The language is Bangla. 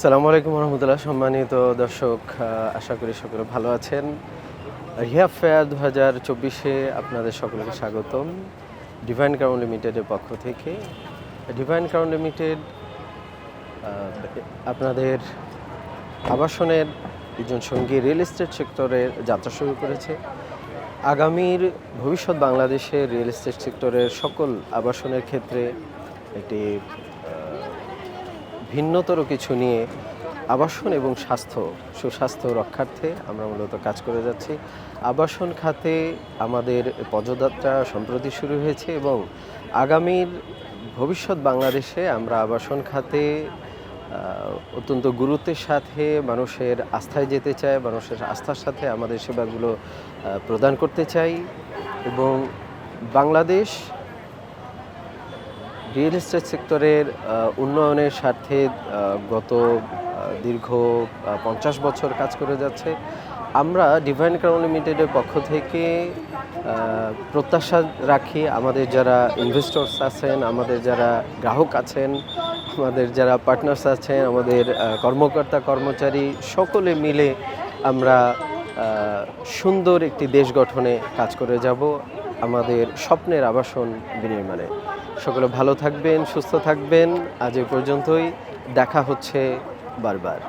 সালামু আলাইকুম রহমতুল্লাহ, সম্মানিত দর্শক আশা করি সকলে ভালো আছেন। রিয়া ফেয়ার দু হাজার চব্বিশে আপনাদের সকলকে স্বাগতম। ডিভাইন ক্রাউন লিমিটেডের পক্ষ থেকে। ডিভাইন ক্রাউন লিমিটেড আপনাদের আবাসনের একজন সঙ্গী রিয়েল এস্টেট সেক্টরের যাত্রা শুরু করেছে। আগামীর ভবিষ্যৎ বাংলাদেশের রিয়েল এস্টেট সেক্টরের সকল আবাসনের ক্ষেত্রে একটি ভিন্নতর কিছু নিয়ে আবাসন এবং স্বাস্থ্য, সুস্বাস্থ্য রক্ষার্থে আমরা মূলত কাজ করে যাচ্ছি। আবাসন খাতে আমাদের পদযাত্রা সম্প্রতি শুরু হয়েছে এবং আগামীর ভবিষ্যৎ বাংলাদেশে আমরা আবাসন খাতে অত্যন্ত গুরুত্বের সাথে মানুষের আস্থায় যেতে চাই, মানুষের আস্থার সাথে আমাদের সেবাগুলো প্রদান করতে চাই এবং বাংলাদেশ রিয়েল এস্টেট সেক্টরের উন্নয়নের স্বার্থে গত দীর্ঘ পঞ্চাশ বছর কাজ করে যাচ্ছে। আমরা ডিভাইন ক্রাউন লিমিটেডের পক্ষ থেকে প্রত্যাশা রাখি আমাদের যারা ইনভেস্টর্স আছেন, আমাদের যারা গ্রাহক আছেন, আমাদের যারা পার্টনার্স আছেন, আমাদের কর্মকর্তা, কর্মচারী সকলে মিলে আমরা সুন্দর একটি দেশ গঠনে কাজ করে যাব। আমাদের স্বপ্নের আবাসন বিনির্মাণে। সকলে ভালো থাকবেন, সুস্থ থাকবেন। আজ এ পর্যন্তই। দেখা হচ্ছে বারবার।